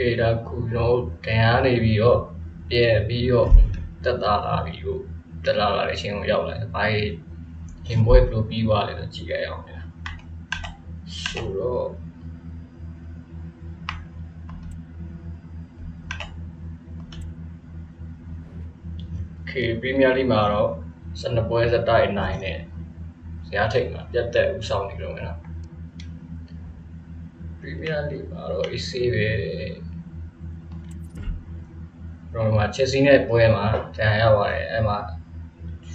ခေဒါကူကျွန်တော်ဒန်ရနေပြီးတော့ပြန်ပြီးတော့တက်တာလာပြီးတော့တက်လာလာတဲ့အချိန်ကိုရောက်လာတယ်။ဘာရင်ပွဲဘယ်လိုပြီးသွားလဲဆိုကြည့်ရအောင်ဗျာ။ဆိုတော့ခေပရီးမီးယားလိမှာတော့12ပွဲစတိုက်နိုင်နဲ့ဇယားထိတ်မှာပြတ်သက်ဥဆောင်နေတော့မယ်နော်ပရီးမီးယားလိမှာတော့ AC ပဲ တော့မှာချက်စီနဲ့ပွဲမှာတန်ရပါတယ်အဲ့မှာ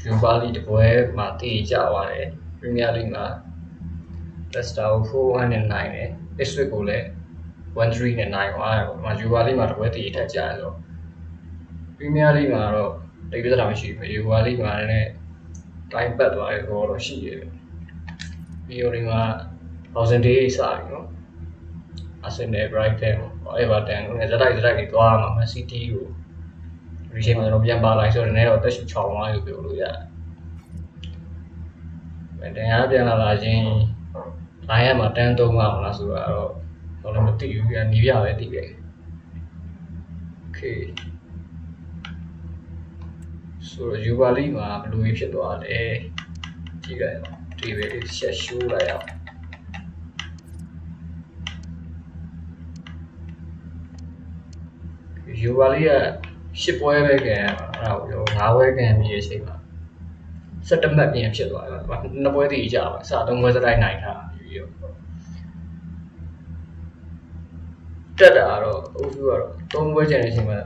ယူပါလီတပွဲမှာတည်ကြပါတယ်ပရီးမီးယားလိမှာလက်စတာကို4-1နဲ့နိုင်တယ် Ipswich ကိုလည်း1-3နဲ့နိုင်သွားတယ်ပေါ့။မှာယူပါလိမှာတပွဲတည်ထက်ကြရဆိုပရီးမီးယားလိမှာတော့တိတ်ပြဿနာမရှိဘူး။ယူပါလိမှာလည်းတိုင်းပတ်သွားတယ်ဆိုတော့ရှိတယ်။ပြီးတော့ဒီမှာ Thousand Day စပြီနော်။ Arsenal Brighton Everton ငယ်စတိုက်စတိုက်ကြီးသွားမှာ Man City ကို ဒီချိန်မှာကျွန်တော်ပြန်ပါလိုက်ဆိုတော့လည်းတော့တက်ရှူချောင်းသွားလို့ပြောလို့ရတယ်။အဲတရားပြန်လာလာချင်းလိုင်းရမှာတန်းသုံးအောင်လားဆိုတာတော့တော့လည်းမသိဘူးပြန်နီးပြပဲသိတယ်။ Okay ဆိုတော့ Yuba League မှာဘယ်လိုဖြစ်သွားလဲကြည့်လိုက်အောင်ဒီပဲလေးဆက်ရှိုးလိုက်အောင်ယူပါလေးက ရှစ်ပွဲပဲခံရမှာအဲ့ဒါကိုငါးပွဲခံပြီးတဲ့အချိန်မှာစက်တမတ်ပြင်ဖြစ်သွားတယ်။နှစ်ပွဲတည်ကြပါစသုံးပွဲစတိုက်နိုင်တာပြီးတော့တက်တာတော့အုပ်စုကတော့သုံးပွဲကျန်တဲ့အချိန်မှာ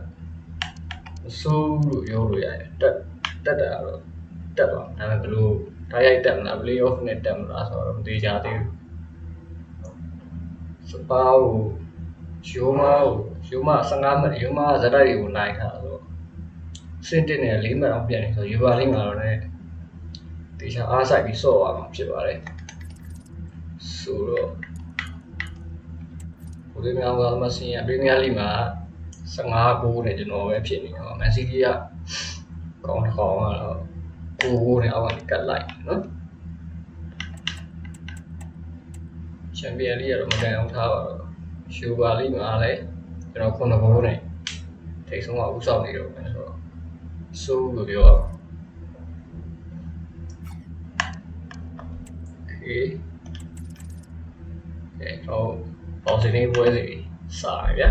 မဆိုးလို့ပြောလို့ရတယ်တက်တက်တာတော့တက်ပါဒါပေမဲ့ဘလို့တိုက်ရိုက်တက်မလား play off နဲ့တက်မလားဆိုတော့မသေးကြသေးဘူးစပါးကိုရိုးမကို ရိုးမ15မိနစ်ရိုးမဇက်တိုက်တွေကိုနိုင်တာဆိုတော့စင်တင်နဲ့၄မိနစ်အောင်ပြန်နေဆိုယူပါလိမ့်မှာတော့လည်းတေချာအားဆိုင်ပြီးဆော့သွားမှာဖြစ်ပါတယ်ဆိုတော့ဘုရားများကမစင်ရပရီးမီးယားလိမှာ15ဂိုးနဲ့ကျွန်တော်ပဲဖြစ်နေတော့မန်စီးတီးကကောင်းတစ်ကောင်ကတော့9ဂိုးနဲ့အောက်ကနေကတ်လိုက်နော်ချန်ပီယံလိကတော့မကန်အောင်ထားပါတော့ရှူပါလိမှာလည်း ကျွန်တော်ခုနဘိုးနဲ့ထိတ်ဆုံးကဥဆောင်နေတော့မယ်ဆိုတော့စိုးလို့ပြောရအောင် Okay အဲတော့ပေါင်းစင်းလေးပွဲစီစရဗျာ